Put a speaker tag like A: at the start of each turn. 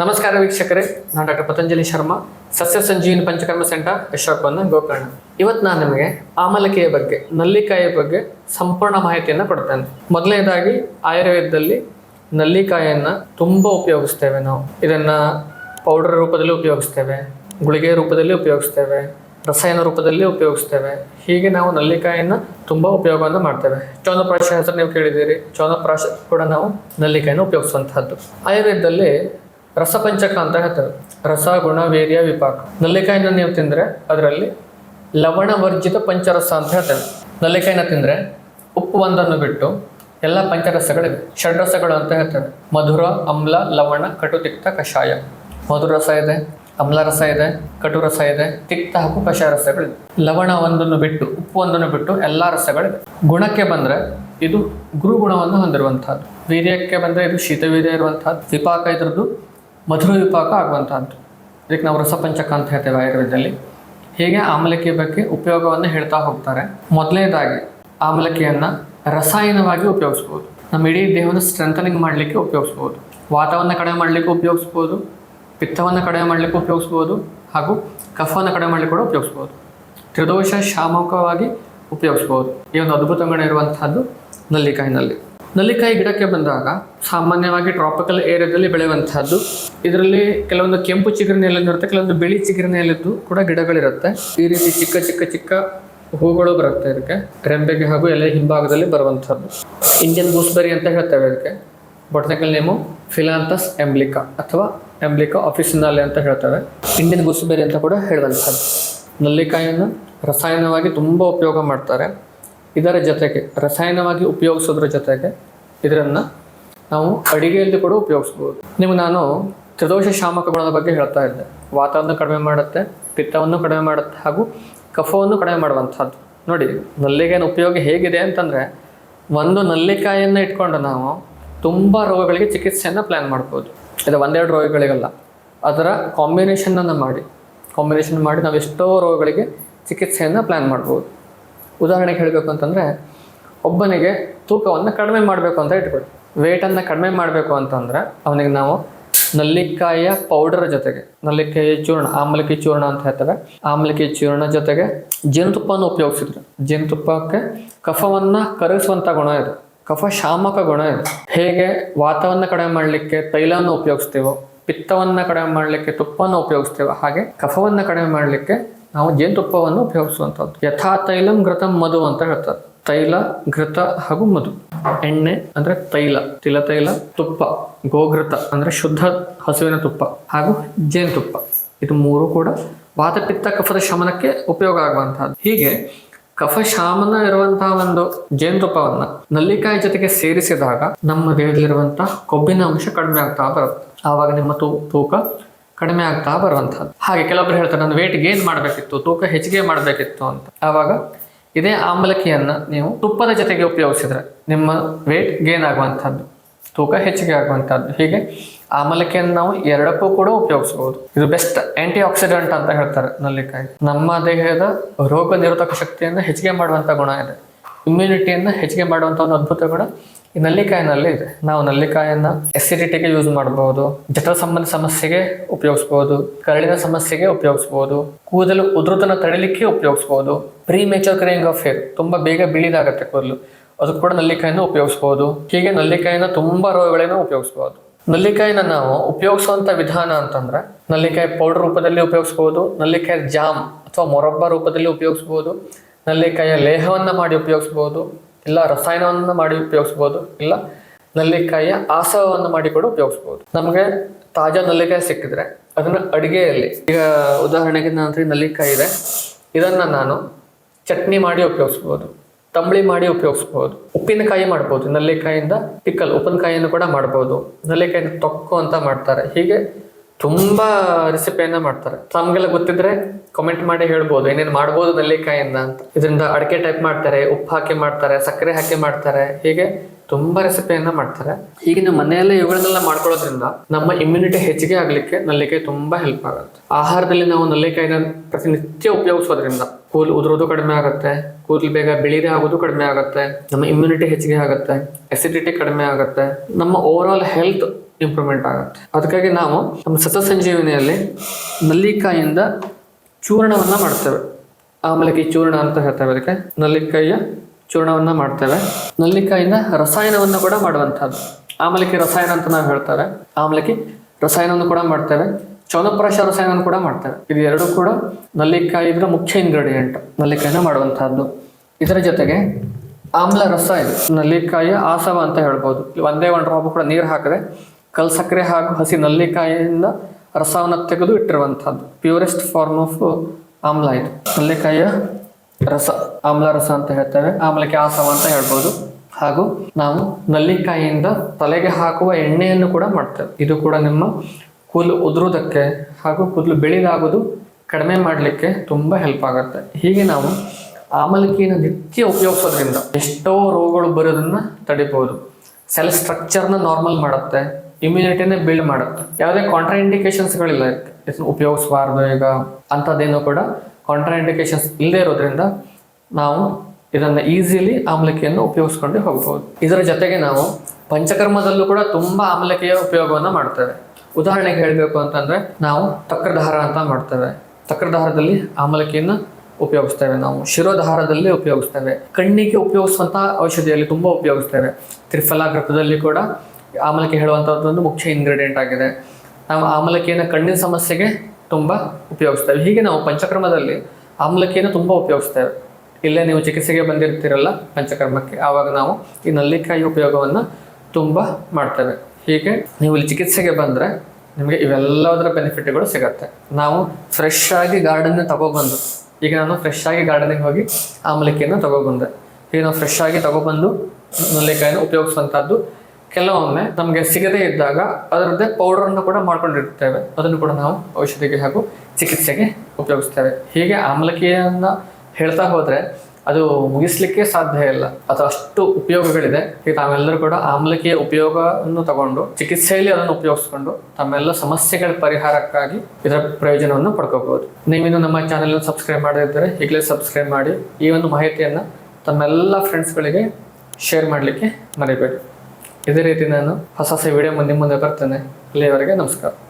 A: ನಮಸ್ಕಾರ ವೀಕ್ಷಕರೇ, ನಾನು ಡಾಕ್ಟರ್ ಪತಂಜಲಿ ಶರ್ಮಾ, ಸಸ್ಯ ಸಂಜೀವಿನಿ ಪಂಚಕರ್ಮ ಸೆಂಟರ್ ಯಶೋಕನ್ನ ಗೋಕರ್ಣ. ಇವತ್ತು ನಾನು ನಿಮಗೆ ಆಮಲಕೆಯ ಬಗ್ಗೆ ನಲ್ಲಿಕಾಯಿಯ ಬಗ್ಗೆ ಸಂಪೂರ್ಣ ಮಾಹಿತಿಯನ್ನು ಕೊಡ್ತೇನೆ. ಮೊದಲನೇದಾಗಿ, ಆಯುರ್ವೇದದಲ್ಲಿ ನಲ್ಲಿಕಾಯಿಯನ್ನು ತುಂಬ ಉಪಯೋಗಿಸ್ತೇವೆ ನಾವು. ಇದನ್ನು ಪೌಡರ್ ರೂಪದಲ್ಲಿ ಉಪಯೋಗಿಸ್ತೇವೆ, ಗುಳಿಗೆ ರೂಪದಲ್ಲಿ ಉಪಯೋಗಿಸ್ತೇವೆ, ರಸಾಯನ ರೂಪದಲ್ಲಿ ಉಪಯೋಗಿಸ್ತೇವೆ. ಹೀಗೆ ನಾವು ನಲ್ಲಿಕಾಯಿಯನ್ನು ತುಂಬ ಉಪಯೋಗವನ್ನು ಮಾಡ್ತೇವೆ. ಚೌನಪ್ರಾಶ ಹೆಸರು ನೀವು ಕೇಳಿದ್ದೀರಿ, ಚೌನಪ್ರಾಶ ಕೂಡ ನಾವು ನಲ್ಲಿಕಾಯನ್ನು ಉಪಯೋಗಿಸುವಂತಹದ್ದು. ಆಯುರ್ವೇದದಲ್ಲಿ ರಸಪಂಚಕ ಅಂತ ಹೇಳ್ತಾರೆ. ರಸ, ಗುಣ, ವೀರ್ಯ, ವಿಪಾಕ. ನಲ್ಲಿಕಾಯಿನ ನೀವು ತಿಂದರೆ ಅದರಲ್ಲಿ ಲವಣವರ್ಜಿತ ಪಂಚರಸ ಅಂತ ಹೇಳ್ತೇವೆ ನಲ್ಲಿಕಾಯಿನ ತಿಂದರೆ ಉಪ್ಪು ಒಂದನ್ನು ಬಿಟ್ಟು ಎಲ್ಲ ಪಂಚರಸಗಳಿವೆ. ಷಡ್ರಸಗಳು ಅಂತ ಹೇಳ್ತೇವೆ ಮಧುರ, ಅಮ್ಲ, ಲವಣ ಕಟು ತಿಕ್ತ ಕಷಾಯ. ಮಧುರ ರಸ ಇದೆ, ಅಮ್ಲ ರಸ ಇದೆ, ಕಟು ರಸ ಇದೆ, ತಿಕ್ತ ಹಾಗೂ ಕಷಾಯ ರಸಗಳಿವೆ. ಲವಣ ಒಂದನ್ನು ಬಿಟ್ಟು, ಉಪ್ಪು ಒಂದನ್ನು ಬಿಟ್ಟು ಎಲ್ಲ ರಸಗಳಿವೆ. ಗುಣಕ್ಕೆ ಬಂದರೆ ಇದು ಗುರುಗುಣವನ್ನು ಹೊಂದಿರುವಂತಹದ್ದು. ವೀರ್ಯಕ್ಕೆ ಬಂದರೆ ಇದು ಶೀತವೀರ್ಯ ಇರುವಂತಹದ್ದು. ವಿಪಾಕ ಇದ್ರದ್ದು ಮಧುರ ವಿಪಾಕ ಆಗುವಂಥದ್ದು ಇದಕ್ಕೆ ನಾವು ರಸಪಂಚಕ ಅಂತ ಹೇಳ್ತೇವೆ ಆಯುರ್ವೇದದಲ್ಲಿ. ಹೇಗೆ ಆಮಲಕ್ಕಿ ಬಗ್ಗೆ ಉಪಯೋಗವನ್ನು ಹೇಳ್ತಾ ಹೋಗ್ತಾರೆ. ಮೊದಲನೇದಾಗಿ ಆಮಲಕ್ಕಿಯನ್ನು ರಸಾಯನವಾಗಿ ಉಪಯೋಗಿಸ್ಬೋದು. ನಮ್ಮ ಇಡೀ ದೇಹವನ್ನು ಸ್ಟ್ರೆಂಥನಿಂಗ್ ಮಾಡಲಿಕ್ಕೆ ಉಪಯೋಗಿಸ್ಬೋದು. ವಾತವನ್ನು ಕಡಿಮೆ ಮಾಡಲಿಕ್ಕೆ ಉಪಯೋಗಿಸ್ಬೋದು. ಪಿತ್ತವನ್ನು ಕಡಿಮೆ ಮಾಡಲಿಕ್ಕೆ ಉಪಯೋಗಿಸ್ಬೋದು. ಹಾಗೂ ಕಫವನ್ನು ಕಡಿಮೆ ಮಾಡಲಿಕ್ಕೆ ಕೂಡ ಉಪಯೋಗಿಸ್ಬೋದು. ತ್ರಿದೋಷ ಶಾಮಕವಾಗಿ ಉಪಯೋಗಿಸ್ಬೋದು. ಈ ಒಂದು ಅದ್ಭುತ ಗುಣ ಇರುವಂತಹದ್ದು ನಲ್ಲಿಕಾಯಿನಲ್ಲಿ. ನಲ್ಲಿಕಾಯಿ ಗಿಡಕ್ಕೆ ಬಂದಾಗ ಸಾಮಾನ್ಯವಾಗಿ ಟ್ರಾಪಿಕಲ್ ಏರಿಯಾದಲ್ಲಿ ಬೆಳೆಯುವಂತಹದ್ದು ಇದರಲ್ಲಿ ಕೆಲವೊಂದು ಕೆಂಪು ಚಿಗುರಿನ ಇರುತ್ತೆ ಕೆಲವೊಂದು ಬಿಳಿ ಚಿಗುರಿನ ಕೂಡ ಗಿಡಗಳಿರುತ್ತೆ. ಈ ರೀತಿ ಚಿಕ್ಕ ಚಿಕ್ಕ ಚಿಕ್ಕ ಹೂಗಳು ಬರುತ್ತೆ ಇದಕ್ಕೆ. ರೆಂಬೆಗೆ ಹಾಗೂ ಎಲೆ ಹಿಂಭಾಗದಲ್ಲಿ ಬರುವಂಥದ್ದು. ಇಂಡಿಯನ್ ಗೂಸ್ಬೆರಿ ಅಂತ ಹೇಳ್ತೇವೆ ಇದಕ್ಕೆ. ಬೊಟನಿಕಲ್ ನೇಮು ಫಿಲಾಂತಸ್ ಎಂಬ್ಲಿಕಾ ಅಥವಾ ಎಂಬ್ಲಿಕಾ ಆಫೀಸಿನಲ್ಲಿ ಅಂತ ಹೇಳ್ತೇವೆ. ಇಂಡಿಯನ್ ಗೂಸ್ಬೆರಿ ಅಂತ ಕೂಡ ಹೇಳುವಂಥದ್ದು. ನಲ್ಲಿಕಾಯಿಯನ್ನು ರಸಾಯನವಾಗಿ ತುಂಬ ಉಪಯೋಗ ಮಾಡ್ತಾರೆ. ಇದರ ಜೊತೆಗೆ, ರಸಾಯನವಾಗಿ ಉಪಯೋಗಿಸೋದ್ರ ಜೊತೆಗೆ ಇದನ್ನು ನಾವು ಅಡಿಗೆಯಲ್ಲಿ ಕೂಡ ಉಪಯೋಗಿಸ್ಬೋದು. ನಿಮ್ಗೆ ನಾನು ತ್ರಿದೋಷ ಶಾಮಕ ಗುಣದ ಬಗ್ಗೆ ಹೇಳ್ತಾ ಇದ್ದೆ. ವಾತವನ್ನು ಕಡಿಮೆ ಮಾಡುತ್ತೆ, ಪಿತ್ತವನ್ನು ಕಡಿಮೆ ಮಾಡುತ್ತೆ ಹಾಗೂ ಕಫವನ್ನು ಕಡಿಮೆ ಮಾಡುವಂಥದ್ದು. ನೋಡಿ ನಲ್ಲಿಗೆಯನ್ನು ಉಪಯೋಗ ಹೇಗಿದೆ ಅಂತಂದರೆ, ಒಂದು ನಲ್ಲಿಕಾಯನ್ನು ಇಟ್ಕೊಂಡು ನಾವು ತುಂಬ ರೋಗಗಳಿಗೆ ಚಿಕಿತ್ಸೆಯನ್ನು ಪ್ಲ್ಯಾನ್ ಮಾಡ್ಬೋದು. ಇದು ಒಂದೆರಡು ರೋಗಗಳಿಗಲ್ಲ. ಅದರ ಕಾಂಬಿನೇಷನನ್ನು ಮಾಡಿ ಕಾಂಬಿನೇಷನ್ ಮಾಡಿ ನಾವು ಎಷ್ಟೋ ರೋಗಗಳಿಗೆ ಚಿಕಿತ್ಸೆಯನ್ನು ಪ್ಲ್ಯಾನ್ ಮಾಡ್ಬೋದು. ಉದಾಹರಣೆಗೆ ಹೇಳಬೇಕು ಅಂತಂದರೆ, ಒಬ್ಬನಿಗೆ ತೂಕವನ್ನು ಕಡಿಮೆ ಮಾಡಬೇಕು ಅಂತ ಇಟ್ಕೊಳ್ಳಿ ವೇಟನ್ನು ಕಡಿಮೆ ಮಾಡಬೇಕು ಅಂತಂದರೆ, ಅವನಿಗೆ ನಾವು ನಲ್ಲಿಕಾಯಿಯ ಪೌಡರ್ ಜೊತೆಗೆ ನಲ್ಲಿಕಾಯಿ ಚೂರ್ಣ ಆಮಲಕಿ ಚೂರ್ಣ ಅಂತ ಹೇಳ್ತೇವೆ. ಆಮಲಕಿ ಚೂರ್ಣ ಜೊತೆಗೆ ಜೇನುತುಪ್ಪವನ್ನು ಉಪಯೋಗಿಸಿದ್ರು, ಜೇನುತುಪ್ಪಕ್ಕೆ ಕಫವನ್ನು ಕರಗಿಸುವಂಥ ಗುಣ ಇದೆ. ಕಫ ಶಾಮಕ ಗುಣ ಇದೆ. ಹೇಗೆ ವಾತವನ್ನು ಕಡಿಮೆ ಮಾಡಲಿಕ್ಕೆ ತೈಲವನ್ನು ಉಪಯೋಗಿಸ್ತೀವೋ, ಪಿತ್ತವನ್ನು ಕಡಿಮೆ ಮಾಡಲಿಕ್ಕೆ ತುಪ್ಪವನ್ನು ಉಪಯೋಗಿಸ್ತೇವೆ, ಹಾಗೆ ಕಫವನ್ನು ಕಡಿಮೆ ಮಾಡಲಿಕ್ಕೆ ನಾವು ಜೇನುತುಪ್ಪವನ್ನು ಉಪಯೋಗಿಸುವಂಥದ್ದು. ಯಥಾ ತೈಲಂ ಘೃತಂ ಮಧು ಅಂತ ಹೇಳ್ತಾರೆ. ತೈಲ, ಘೃತ ಹಾಗೂ ಮಧು. ಎಣ್ಣೆ ಅಂದ್ರೆ ತೈಲ ತಿಲ ತೈಲ ತುಪ್ಪ, ಗೋಘೃತ ಅಂದ್ರೆ ಶುದ್ಧ ಹಸುವಿನ ತುಪ್ಪ ಹಾಗೂ ಜೇನುತುಪ್ಪ. ಇದು ಮೂರು ಕೂಡ ವಾತಪಿತ್ತ ಕಫದ ಶಮನಕ್ಕೆ ಉಪಯೋಗ ಆಗುವಂತಹದ್ದು ಹೀಗೆ ಕಫ ಶಾಮನ ಇರುವಂತಹ ಒಂದು ಜೇನುತುಪ್ಪವನ್ನ ನಲ್ಲಿಕಾಯಿ ಜೊತೆಗೆ ಸೇರಿಸಿದಾಗ ನಮ್ಮ ದೇಹದಲ್ಲಿರುವಂತಹ ಕೊಬ್ಬಿನ ಅಂಶ ಕಡಿಮೆ ಆಗ್ತಾ ಬರುತ್ತೆ. ಆವಾಗ ನಿಮ್ಮ ತೂಕ ಕಡಿಮೆ ಆಗ್ತಾ ಬರುವಂಥದ್ದು. ಹಾಗೆ ಕೆಲವೊಬ್ರು ಹೇಳ್ತಾರೆ, ನಾನು ವೇಟ್ ಗೇನ್ ಮಾಡಬೇಕಿತ್ತು, ತೂಕ ಹೆಚ್ಚಿಗೆ ಮಾಡಬೇಕಿತ್ತು ಅಂತ. ಆವಾಗ ಇದೇ ಆಮಲಕಿಯನ್ನು ನೀವು ತುಪ್ಪದ ಜೊತೆಗೆ ಉಪಯೋಗಿಸಿದ್ರೆ ನಿಮ್ಮ ವೇಟ್ ಗೇನ್ ಆಗುವಂಥದ್ದು, ತೂಕ ಹೆಚ್ಚಿಗೆ ಆಗುವಂಥದ್ದು. ಹೀಗೆ ಆಮಲಕಿಯನ್ನು ನಾವು ಎರಡಕ್ಕೂ ಕೂಡ ಉಪಯೋಗಿಸಬಹುದು ಇದು ಬೆಸ್ಟ್ ಆಂಟಿ ಆಕ್ಸಿಡೆಂಟ್ ಅಂತ ಹೇಳ್ತಾರೆ ನಲ್ಲಿಕಾಯಿ. ನಮ್ಮ ದೇಹದ ರೋಗ ನಿರೋಧಕ ಶಕ್ತಿಯನ್ನು ಹೆಚ್ಚಿಗೆ ಮಾಡುವಂಥ ಗುಣ ಇದೆ. ಇಮ್ಯುನಿಟಿಯನ್ನು ಹೆಚ್ಚಿಗೆ ಮಾಡುವಂಥ ಒಂದು ಅದ್ಭುತ ಗುಣ ಈ ನಲ್ಲಿಕಾಯಿನಲ್ಲಿ ನಾವು ನಲ್ಲಿಕಾಯನ್ನ ಎಸಿಡಿಟಿಗೆ ಯೂಸ್ ಮಾಡಬಹುದು ಜಠರ ಸಂಬಂಧ ಸಮಸ್ಯೆಗೆ ಉಪಯೋಗಿಸಬಹುದು ಕರಳಿನ ಸಮಸ್ಯೆಗೆ ಉಪಯೋಗಿಸಬಹುದು ಕೂದಲು ಉದುರುತನ ತಡಿಲಿಕ್ಕೆ ಉಪಯೋಗಿಸಬಹುದು premature greying of hair ತುಂಬಾ ಬೇಗ ಬಿಳಿದಾಗತ್ತೆ ಕೂದಲು. ಅದಕ್ಕೆ ಕೂಡ ನಲ್ಲಿಕಾಯನ್ನು ಉಪಯೋಗಿಸಬಹುದು ಹೀಗೆ ನಲ್ಲಿಕಾಯಿನ ತುಂಬಾ ರೋಗಗಳನ್ನ ಉಪಯೋಗಿಸಬಹುದು ನಲ್ಲಿಕಾಯಿನ ನಾವು ಉಪಯೋಗಿಸುವಂತ ವಿಧಾನ ಅಂತಂದ್ರೆ ನಲ್ಲಿಕಾಯಿ ಪೌಡರ್ ರೂಪದಲ್ಲಿ ಉಪಯೋಗಿಸಬಹುದು ನಲ್ಲಿಕಾಯಿ ಜಾಮ್ ಅಥವಾ ಮೊರಬ್ಬ ರೂಪದಲ್ಲಿ ಉಪಯೋಗಿಸಬಹುದು ನಲ್ಲಿಕಾಯಿಯ ಲೇಹವನ್ನ ಮಾಡಿ ಉಪಯೋಗಿಸಬಹುದು ಇಲ್ಲ ರಸಾಯನವನ್ನು ಮಾಡಿ ಉಪಯೋಗಿಸ್ಬೋದು, ಇಲ್ಲ ನಲ್ಲಿಕಾಯಿಯ ಆಸವವನ್ನು ಮಾಡಿ ಕೂಡ ಉಪಯೋಗಿಸ್ಬೋದು. ನಮಗೆ ತಾಜಾ ನಲ್ಲಿಕಾಯಿ ಸಿಕ್ಕಿದ್ರೆ ಅದನ್ನು ಅಡುಗೆಯಲ್ಲಿ, ಈಗ ಉದಾಹರಣೆಗೆ ನನ್ನ ಹತ್ರ ನಲ್ಲಿಕಾಯಿ ಇದೆ, ಇದನ್ನು ನಾನು ಚಟ್ನಿ ಮಾಡಿ ಉಪಯೋಗಿಸ್ಬೋದು, ತಂಬಳಿ ಮಾಡಿ ಉಪಯೋಗಿಸ್ಬೋದು, ಉಪ್ಪಿನಕಾಯಿ ಮಾಡ್ಬೋದು, ನಲ್ಲಿಕಾಯಿಂದ ಪಿಕ್ಕಲ್, ಉಪ್ಪಿನಕಾಯಿಯನ್ನು ಕೂಡ ಮಾಡ್ಬೋದು, ನಲ್ಲಿಕಾಯಿನ ತೊಕ್ಕು ಅಂತ ಮಾಡ್ತಾರೆ. ಹೀಗೆ ತುಂಬಾ ರೆಸಿಪಿಯನ್ನ ಮಾಡ್ತಾರೆ. ತಮ್ಗೆಲ್ಲ ಗೊತ್ತಿದ್ರೆ ಕಮೆಂಟ್ ಮಾಡಿ ಹೇಳ್ಬೋದು. ಏನೇನು ಮಾಡ್ಬೋದು ನೆಲ್ಲಿಕಾಯಿಂದ ಅಂತ. ಇದರಿಂದ ಅಡಿಕೆ ಟೈಪ್ ಮಾಡ್ತಾರೆ, ಉಪ್ಪು ಹಾಕಿ ಮಾಡ್ತಾರೆ, ಸಕ್ಕರೆ ಹಾಕಿ ಮಾಡ್ತಾರೆ. ಹೀಗೆ ತುಂಬಾ ರೆಸಿಪಿಯನ್ನ ಮಾಡ್ತಾರೆ. ಈಗ ನೀವು ಮನೆಯಲ್ಲೇ ಇವುಗಳನ್ನೆಲ್ಲ ಮಾಡ್ಕೊಳ್ಳೋದ್ರಿಂದ ನಮ್ಮ ಇಮ್ಯುನಿಟಿ ಹೆಚ್ಚಿಗೆ ಆಗ್ಲಿಕ್ಕೆ ನಲ್ಲಿಕಾಯಿ ತುಂಬಾ ಹೆಲ್ಪ್ ಆಗುತ್ತೆ. ಆಹಾರದಲ್ಲಿ ನಾವು ನಲ್ಲಿಕಾಯಿನ ಪ್ರತಿನಿತ್ಯ ಉಪಯೋಗಿಸೋದ್ರಿಂದ ಕೂದಲು ಉದುರೋದು ಕಡಿಮೆ ಆಗುತ್ತೆ, ಕೂದಲು ಬೇಗ ಬಿಳಿದೆ ಆಗೋದು ಕಡಿಮೆ ಆಗುತ್ತೆ, ನಮ್ಮ ಇಮ್ಯುನಿಟಿ ಹೆಚ್ಚಿಗೆ ಆಗುತ್ತೆ ಎಸಿಡಿಟಿ ಕಡಿಮೆ ಆಗುತ್ತೆ. ನಮ್ಮ ಓವರ್ ಆಲ್ ಹೆಲ್ತ್ ಇಂಪ್ರೂವ್ಮೆಂಟ್ ಆಗುತ್ತೆ. ಅದಕ್ಕಾಗಿ ನಾವು ನಮ್ಮ ಸತ ಸಂಜೀವಿನಿಯಲ್ಲಿ ನಲ್ಲಿಕಾಯಿಂದ ಚೂರ್ಣವನ್ನ ಮಾಡ್ತೇವೆ. ಆಮಲಕಿ ಚೂರ್ಣ ಅಂತ ಹೇಳ್ತೇವೆ ಅದಕ್ಕೆ. ನಲ್ಲಿಕಾಯಿಯ ಚೂರ್ಣವನ್ನು ಮಾಡ್ತೇವೆ. ನಲ್ಲಿಕಾಯಿಂದ ರಸಾಯನವನ್ನು ಕೂಡ ಮಾಡುವಂಥದ್ದು. ಆಮೇಲೆ ರಸಾಯನ ಅಂತ ನಾವು ಹೇಳ್ತೇವೆ ಆಮೇಲೆ ರಸಾಯನವನ್ನು ಕೂಡ ಮಾಡ್ತೇವೆ. ಚೌನಪ್ರಾಶ ರಸಾಯನವನ್ನು ಕೂಡ ಮಾಡ್ತೇವೆ. ಇದು ಎರಡು ಕೂಡ ನಲ್ಲಿಕಾಯಿ ಇದರ ಮುಖ್ಯ ಇಂಗ್ರೀಡಿಯೆಂಟ್ ನಲ್ಲಿಕಾಯಿನ ಮಾಡುವಂತಹದ್ದು ಇದರ ಜೊತೆಗೆ ಆಮ್ಲ ರಸ ಇದೆ. ನಲ್ಲಿಕಾಯಿಯ ಆಸವ ಅಂತ ಹೇಳ್ಬೋದು. ಒಂದೇ ಒಂದು ಡ್ರಾಪ್ ಕೂಡ ನೀರು ಹಾಕದೆ ಕಲ್ ಸಕ್ಕರೆ ಹಾಗೂ ಹಸಿ ನಲ್ಲಿಕಾಯಿಯಿಂದ ರಸವನ್ನು ತೆಗೆದು ಇಟ್ಟಿರುವಂಥದ್ದು. ಪ್ಯೂರೆಸ್ಟ್ ಫಾರ್ಮ್ ಆಫ್ ಆಮ್ಲ ಇದು ನಲ್ಲಿಕಾಯಿಯ ರಸ, ಆಮ್ಲ ರಸ ಅಂತ ಹೇಳ್ತೇವೆ. ಆಮ್ಲಕ್ಕೆ ಆಸವ ಅಂತ ಹೇಳ್ಬೋದು. ಹಾಗೂ ನಾವು ನಲ್ಲಿಕಾಯಿಯಿಂದ ತಲೆಗೆ ಹಾಕುವ ಎಣ್ಣೆಯನ್ನು ಕೂಡ ಮಾಡ್ತೇವೆ. ಇದು ಕೂಡ ನಿಮ್ಮ ಕೂದಲು ಉದುರುವುದಕ್ಕೆ ಹಾಗೂ ಕೂದಲು ಬೆಳಿದಾಗೋದು ಕಡಿಮೆ ಮಾಡಲಿಕ್ಕೆ ತುಂಬ ಹೆಲ್ಪ್ ಆಗುತ್ತೆ. ಹೀಗೆ ನಾವು ಆಮಲಕಿಯನ್ನು ನಿತ್ಯ ಉಪಯೋಗಿಸೋದ್ರಿಂದ ಎಷ್ಟೋ ರೋಗಗಳು ಬರೋದನ್ನು ತಡಿಬೋದು. ಸೆಲ್ ಸ್ಟ್ರಕ್ಚರ್ನ ನಾರ್ಮಲ್ ಮಾಡುತ್ತೆ. ಇಮ್ಯುನಿಟಿನ ಬಿಲ್ಡ್ ಮಾಡುತ್ತೆ ಯಾವುದೇ ಕಾಂಟ್ರಾ ಇಂಡಿಕೇಶನ್ಸ್ಗಳಿಲ್ಲ ಉಪಯೋಗಿಸಬಾರ್ದು ಈಗ ಅಂಥದ್ದೇನು ಕೂಡ ಕಾಂಟ್ರಾ ಇಂಡಿಕೇಶನ್ಸ್ ಇಲ್ಲದೆ ಇರೋದ್ರಿಂದ ನಾವು ಇದನ್ನು ಈಸಿಲಿ ಆಮ್ಲಕಿಯನ್ನು ಉಪಯೋಗಿಸ್ಕೊಂಡು ಹೋಗ್ಬೋದು. ಇದರ ಜೊತೆಗೆ ನಾವು ಪಂಚಕರ್ಮದಲ್ಲೂ ಕೂಡ ತುಂಬ ಆಮ್ಲಕಿಯ ಉಪಯೋಗವನ್ನು ಮಾಡ್ತೇವೆ. ಉದಾಹರಣೆಗೆ ಹೇಳಬೇಕು ಅಂತಂದ್ರೆ ನಾವು ತಕ್ರದಹಾರ ಅಂತ ಮಾಡ್ತೇವೆ. ತಕ್ರಧಾರದಲ್ಲಿ ಆಮ್ಲಕೆಯನ್ನು ಉಪಯೋಗಿಸ್ತೇವೆ ನಾವು. ಶಿರೋಧಾರದಲ್ಲಿ ಉಪಯೋಗಿಸ್ತೇವೆ. ಕಣ್ಣಿಗೆ ಉಪಯೋಗಿಸುವಂತಹ ಔಷಧಿಯಲ್ಲಿ ತುಂಬ ಉಪಯೋಗಿಸ್ತೇವೆ. ತ್ರಿಫಲಾಕೃತದಲ್ಲಿ ಕೂಡ ಆಮಲಕಿ ಹೇಳುವಂಥದ್ದು ಒಂದು ಮುಖ್ಯ ಇಂಗ್ರೀಡಿಯೆಂಟ್ ಆಗಿದೆ. ನಾವು ಆಮಲಕಿಯನ್ನು ಕಣ್ಣಿನ ಸಮಸ್ಯೆಗೆ ತುಂಬ ಉಪಯೋಗಿಸ್ತೇವೆ. ಹೀಗೆ ನಾವು ಪಂಚಕರ್ಮದಲ್ಲಿ ಆಮ್ಲಕಿಯನ್ನು ತುಂಬ ಉಪಯೋಗಿಸ್ತೇವೆ. ಇಲ್ಲೇ ನೀವು ಚಿಕಿತ್ಸೆಗೆ ಬಂದಿರ್ತೀರಲ್ಲ ಪಂಚಕರ್ಮಕ್ಕೆ, ಆವಾಗ ನಾವು ಈ ನಲ್ಲಿಕಾಯಿ ಉಪಯೋಗವನ್ನು ತುಂಬ ಮಾಡ್ತೇವೆ. ಹೀಗೆ ನೀವು ಇಲ್ಲಿ ಚಿಕಿತ್ಸೆಗೆ ಬಂದರೆ ನಿಮಗೆ ಇವೆಲ್ಲದರ ಬೆನಿಫಿಟ್ಗಳು ಸಿಗತ್ತೆ. ನಾವು ಫ್ರೆಶ್ ಆಗಿ ಗಾರ್ಡನ್ನ ತಗೊಬಂದು, ಈಗ ನಾನು ಫ್ರೆಶ್ ಆಗಿ ಗಾರ್ಡನಿಗೆ ಹೋಗಿ ಆಮ್ಲಕ್ಕಿಯನ್ನು ತಗೊಬಂದೆ. ಈಗ ನಾವು ಫ್ರೆಶ್ ಆಗಿ ತಗೊಬಂದು ನಲ್ಲಿಕಾಯಿನ ಉಪಯೋಗಿಸುವಂಥದ್ದು ಕೆಲವೊಮ್ಮೆ ನಮಗೆ ಸಿಗದೇ ಇದ್ದಾಗ ಅದರದ್ದೇ ಪೌಡರನ್ನು ಕೂಡ ಮಾಡ್ಕೊಂಡಿರ್ತೇವೆ. ಅದನ್ನು ಕೂಡ ನಾವು ಔಷಧಿಗೆ ಹಾಗೂ ಚಿಕಿತ್ಸೆಗೆ ಉಪಯೋಗಿಸ್ತೇವೆ. ಹೀಗೆ ಆಮ್ಲಕಿಯನ್ನ ಹೇಳ್ತಾ ಹೋದರೆ ಅದು ಮುಗಿಸ್ಲಿಕ್ಕೆ ಸಾಧ್ಯ ಇಲ್ಲ. ಅದು ಅಷ್ಟು ಉಪಯೋಗಗಳಿದೆ. ಈಗ ತಾವೆಲ್ಲರೂ ಕೂಡ ಆಮ್ಲಕಿಯ ಉಪಯೋಗವನ್ನು ತಗೊಂಡು ಚಿಕಿತ್ಸೆಯಲ್ಲಿ ಅದನ್ನು ಉಪಯೋಗಿಸ್ಕೊಂಡು ತಮ್ಮೆಲ್ಲ ಸಮಸ್ಯೆಗಳ ಪರಿಹಾರಕ್ಕಾಗಿ ಇದರ ಪ್ರಯೋಜನವನ್ನು ಪಡ್ಕೋಬಹುದು. ನೀವಿನ್ನು ನಮ್ಮ ಚಾನೆಲ್ ಸಬ್ಸ್ಕ್ರೈಬ್ ಮಾಡದಿದ್ದರೆ ಈಗಲೇ ಸಬ್ಸ್ಕ್ರೈಬ್ ಮಾಡಿ ಈ ಒಂದು ಮಾಹಿತಿಯನ್ನು ತಮ್ಮೆಲ್ಲ ಫ್ರೆಂಡ್ಸ್ಗಳಿಗೆ ಶೇರ್ ಮಾಡಲಿಕ್ಕೆ ಮರಿಬೇಡಿ. ಇದೇ ರೀತಿ ನಾನು ಹೊಸ ಹೊಸ ವಿಡಿಯೋ ಮುಂದೆ ಮುಂದೆ ಬರ್ತೇನೆ. ಇಲ್ಲಿಯವರೆಗೆ ನಮಸ್ಕಾರ.